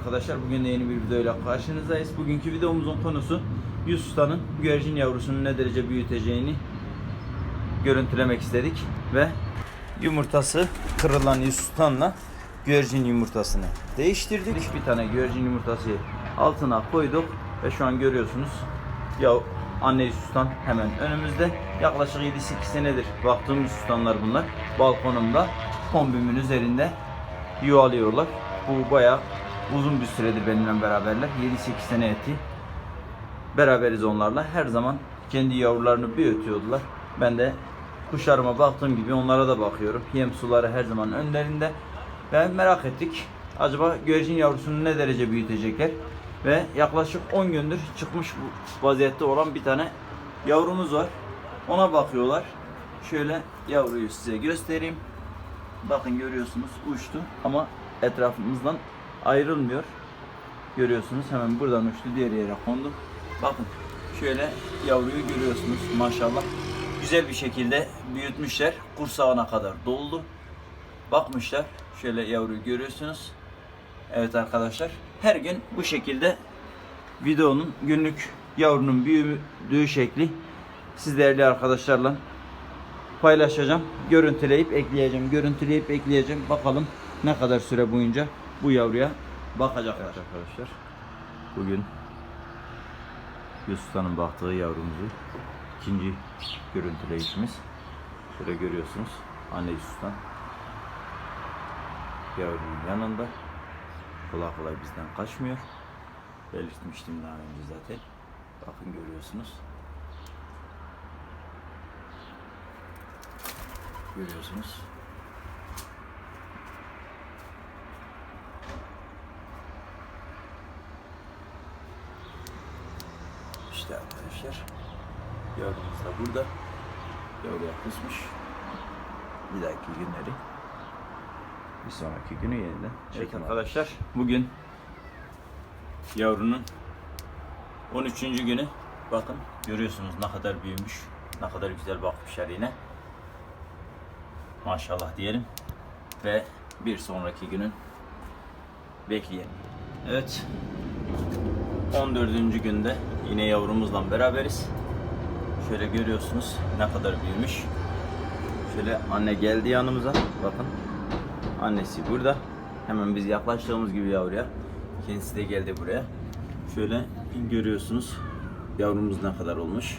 arkadaşlar. Bugün de yeni bir videoyla karşınızdayız. Bugünkü videomuzun konusu Yusuf'tanın güvercin yavrusunu ne derece büyüteceğini görüntülemek istedik ve yumurtası kırılan Yusuf'tanla güvercin yumurtasını değiştirdik. Bir tane güvercin yumurtası altına koyduk ve şu an görüyorsunuz ya anne Yusuf'tan hemen önümüzde. Yaklaşık 7-8 senedir baktığım Yusuf'tanlar bunlar. Balkonumda kombimin üzerinde yuvalıyorlar. Bu bayağı uzun bir süredir benimle beraberler. 7-8 sene etti. Beraberiz onlarla. Her zaman kendi yavrularını büyütüyordular. Ben de kuşlarıma baktığım gibi onlara da bakıyorum. Yem suları her zaman önlerinde. Ve merak ettik. Acaba güvercin yavrusunu ne derece büyütecekler? Ve yaklaşık 10 gündür çıkmış bu vaziyette olan bir tane yavrumuz var. Ona bakıyorlar. Şöyle yavruyu size göstereyim. Bakın görüyorsunuz uçtu ama etrafımızdan ayrılmıyor. Görüyorsunuz hemen buradan uçtu diğer yere kondu. Bakın şöyle yavruyu görüyorsunuz maşallah. Güzel bir şekilde büyütmüşler. Kursağına kadar doldu. Bakmışlar. Şöyle yavruyu görüyorsunuz. Evet arkadaşlar. Her gün bu şekilde videonun günlük yavrunun büyüdüğü şekli siz değerli arkadaşlarla paylaşacağım. Görüntüleyip ekleyeceğim. Görüntüleyip ekleyeceğim. Bakalım ne kadar süre boyunca bu yavruya bakacaklar arkadaşlar. Bugün Yusuf'tanın baktığı yavrumuzu ikinci görüntüleyişimiz. Şöyle görüyorsunuz. Anne Yusuf'tan yavrunun yanında. Kolay kolay bizden kaçmıyor. Belirtmiştim daha önce zaten. Bakın görüyorsunuz. Görüyorsunuz. İşte arkadaşlar. Yavrumuz da burada. Yavruya kısmış. Bir dahaki günleri bir sonraki günü yeniden Evet arkadaşlar bugün yavrunun 13. günü bakın görüyorsunuz ne kadar büyümüş ne kadar güzel bakmışlar yine maşallah diyelim ve bir sonraki günün bekleyelim. Evet 14. günde yine yavrumuzla beraberiz. Şöyle görüyorsunuz ne kadar büyümüş. Şöyle anne geldi yanımıza. Bakın. Annesi burada. Hemen biz yaklaştığımız gibi yavruya. Kendisi de geldi buraya. Şöyle görüyorsunuz. Yavrumuz ne kadar olmuş.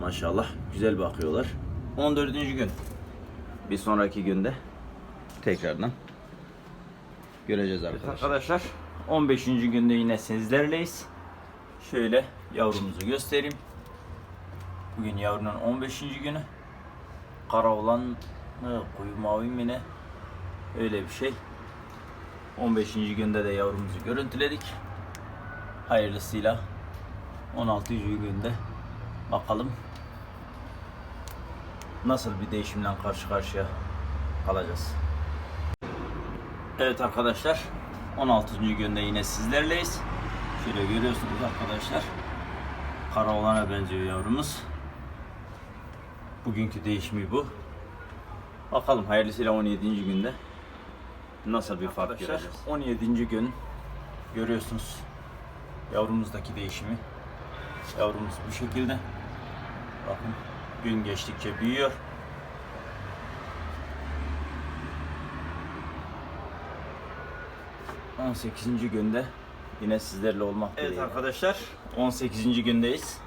Maşallah güzel bakıyorlar. 14. gün. Bir sonraki günde tekrardan göreceğiz arkadaşlar. Arkadaşlar 15. günde yine sizlerleyiz. Şöyle yavrumuzu göstereyim. Bugün yavrunun 15. günü. Kara olan mı, koyu mavi mi ne? Öyle bir şey. 15. günde de yavrumuzu görüntüledik. Hayırlısıyla 16. günde bakalım nasıl bir değişimle karşı karşıya kalacağız. Evet arkadaşlar 16. günde yine sizlerleyiz. Şöyle görüyorsunuz arkadaşlar. Kara olana benziyor yavrumuz. Bugünkü değişimi bu. Bakalım hayırlısıyla 17. günde nasıl bir fark göreceğiz. 17. gün görüyorsunuz yavrumuzdaki değişimi. Yavrumuz bu şekilde. Bakın gün geçtikçe büyüyor. ...18. günde yine sizlerle olmak Evet arkadaşlar 18. gündeyiz.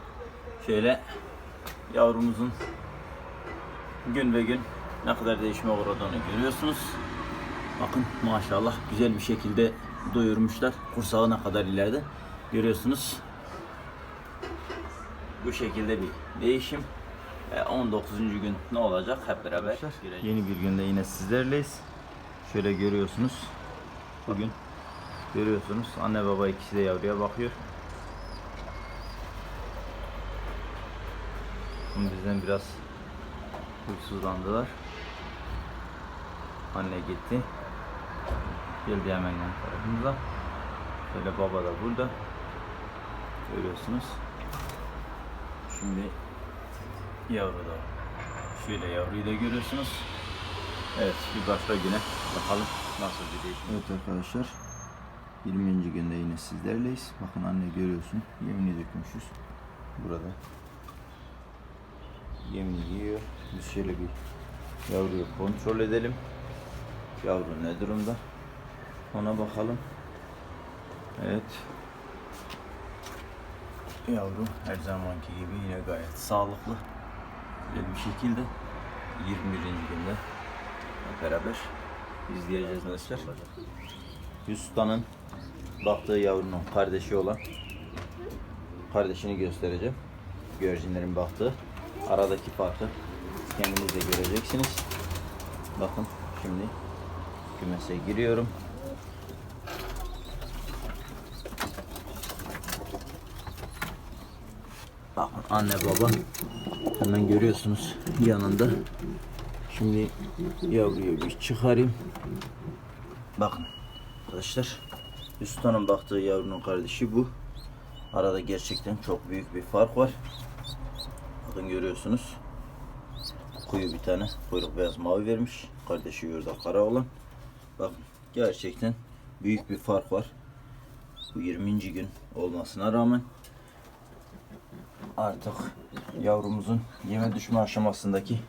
Şöyle yavrumuzun gün ve gün ne kadar değişime uğradığını görüyorsunuz. Bakın maşallah güzel bir şekilde doyurmuşlar. Kursağı ne kadar ileride görüyorsunuz. Bu şekilde bir değişim. Ve 19. gün ne olacak hep beraber göreceğiz. Yeni bir günde yine sizlerleyiz. Şöyle görüyorsunuz. Bugün görüyorsunuz anne baba ikisi de yavruya bakıyor. Şimdi bizden biraz huysuzlandılar. Anne gitti. Geldi hemen yan tarafımıza. Şöyle baba da burada. Görüyorsunuz. Şimdi yavru da şöyle yavruyu da görüyorsunuz. Evet bir başka güne bakalım nasıl bir değişim. Evet arkadaşlar 20. günde yine sizlerleyiz. Bakın anne görüyorsun. Yemini dökmüşüz. Burada. Yemini yiyor. Biz şöyle bir yavruyu kontrol edelim. Yavru ne durumda? Ona bakalım. Evet. Yavru her zamanki gibi yine gayet sağlıklı. Böyle bir şekilde 21. günde beraber izleyeceğiz arkadaşlar. Yusuf'tanın baktığı yavrunun kardeşi olan kardeşini göstereceğim. Güvercinlerin baktığı aradaki farkı kendiniz de göreceksiniz. Bakın şimdi kümese giriyorum. Bakın anne baba hemen görüyorsunuz yanında. Şimdi yavruyu bir çıkarayım. Bakın arkadaşlar Yusuf'un baktığı yavrunun kardeşi bu. Arada gerçekten çok büyük bir fark var. Bakın görüyorsunuz. Kuyu bir tane kuyruk beyaz mavi vermiş. Kardeşi yurda kara olan. Bakın gerçekten büyük bir fark var. Bu 20. gün olmasına rağmen artık yavrumuzun yeme düşme aşamasındaki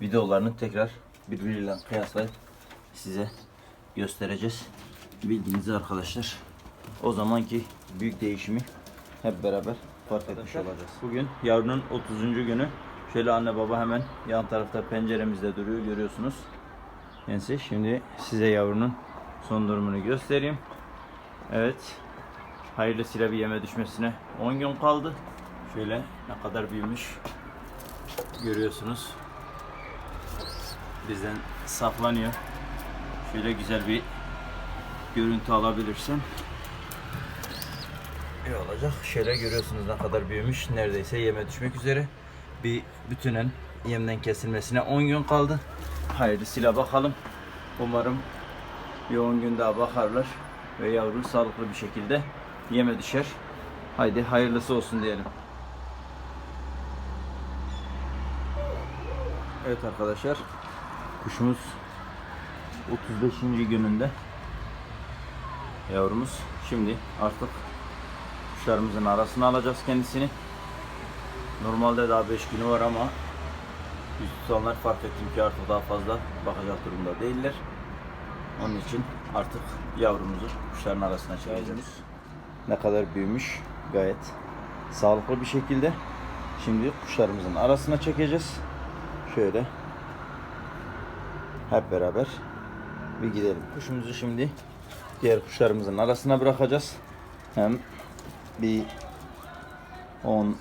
videolarını tekrar birbiriyle kıyaslayıp size göstereceğiz. Bildiğiniz arkadaşlar o zamanki büyük değişimi hep beraber fark etmiş olacağız. Bugün yavrunun 30. günü. Şöyle anne baba hemen yan tarafta penceremizde duruyor görüyorsunuz. Neyse şimdi size yavrunun son durumunu göstereyim. Evet. Hayırlısıyla bir yeme düşmesine 10 gün kaldı. Şöyle ne kadar büyümüş görüyorsunuz. Bizden saklanıyor. Şöyle güzel bir görüntü alabilirsem iyi olacak. Şöyle görüyorsunuz ne kadar büyümüş. Neredeyse yeme düşmek üzere. Bir bütünen yemden kesilmesine 10 gün kaldı. Hayırlısıyla bakalım. Umarım bir 10 gün daha bakarlar ve yavru sağlıklı bir şekilde yeme düşer. Haydi hayırlısı olsun diyelim. Evet arkadaşlar. Kuşumuz 35. gününde yavrumuz. Şimdi artık kuşlarımızın arasına alacağız kendisini. Normalde daha 5 günü var ama yüz tutanlar fark ettim ki artık daha fazla bakacak durumda değiller. Onun için artık yavrumuzu kuşların arasına çekeceğiz. Ne kadar büyümüş gayet sağlıklı bir şekilde. Şimdi kuşlarımızın arasına çekeceğiz. Şöyle hep beraber bir gidelim. Kuşumuzu şimdi diğer kuşlarımızın arasına bırakacağız. Hem bir 10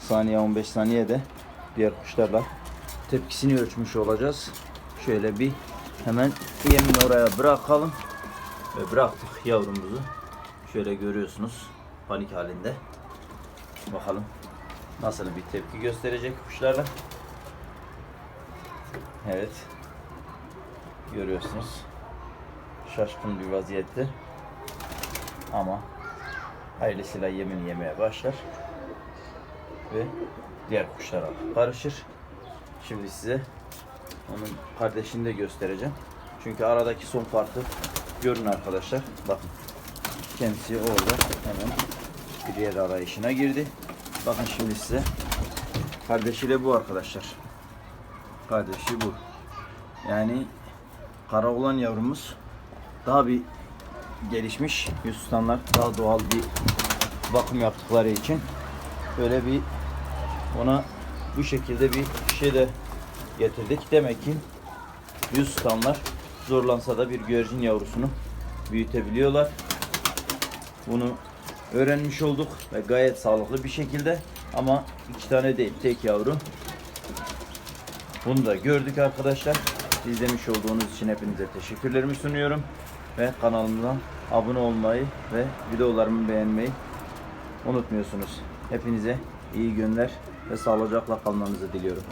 saniye 15 saniye de diğer kuşlarla tepkisini ölçmüş olacağız. Şöyle bir hemen yemini oraya bırakalım. Ve bıraktık yavrumuzu. Şöyle görüyorsunuz panik halinde. Bakalım nasıl bir tepki gösterecek kuşlarla. Evet. Görüyorsunuz. Şaşkın bir vaziyette. Ama hayırlısıyla yemin yemeye başlar. Ve diğer kuşlara karışır. Şimdi size onun kardeşini de göstereceğim. Çünkü aradaki son farkı görün arkadaşlar. Bakın. Kendisi orada hemen bir yer arayışına girdi. Bakın şimdi size kardeşiyle bu arkadaşlar. Kardeşi bu. Yani kara olan yavrumuz daha bir gelişmiş. Yusustanlar daha doğal bir bakım yaptıkları için böyle bir ona bu şekilde bir şey de getirdik. Demek ki Yusustanlar zorlansa da bir güvercin yavrusunu büyütebiliyorlar. Bunu öğrenmiş olduk ve gayet sağlıklı bir şekilde ama iki tane değil tek yavru bunu da gördük arkadaşlar. İzlemiş olduğunuz için hepinize teşekkürlerimi sunuyorum. Ve kanalımıza abone olmayı ve videolarımı beğenmeyi unutmuyorsunuz. Hepinize iyi günler ve sağlıcakla kalmanızı diliyorum.